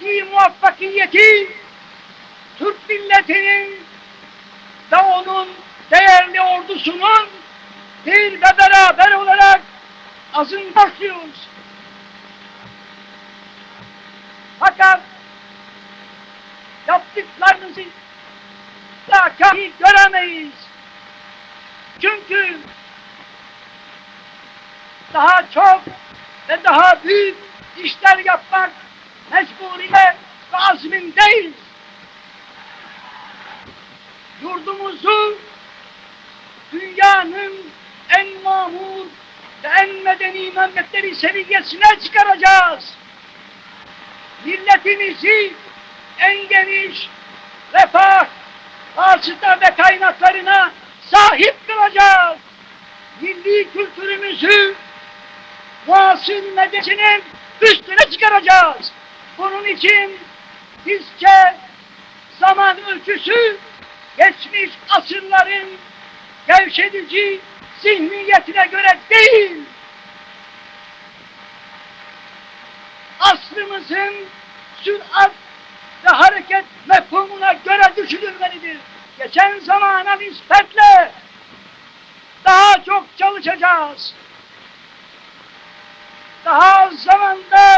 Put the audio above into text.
Bundaki muvaffakiyeti Türk milletinin ve onun değerli ordusunun bir ve beraber olarak azın başlıyoruz. Fakat yaptıklarınızı da kahi göremeyiz. Çünkü daha çok ve daha büyük işler yapmak mecburiyet ve azmindeyiz. Yurdumuzu dünyanın en mamur ve en medeni memleketleri seviyesine çıkaracağız. Milletimizi en geniş refah, vasıta ve kaynaklarına sahip kılacağız. Milli kültürümüzü muasır medeniyetinin üstüne çıkaracağız. Bunun için bizce zaman ölçüsü geçmiş asırların gevşedici zihniyetine göre değil, asrımızın sürat ve hareket mefhumuna göre düşünülmelidir. Geçen zamana nispetle daha çok çalışacağız. Daha az zamanda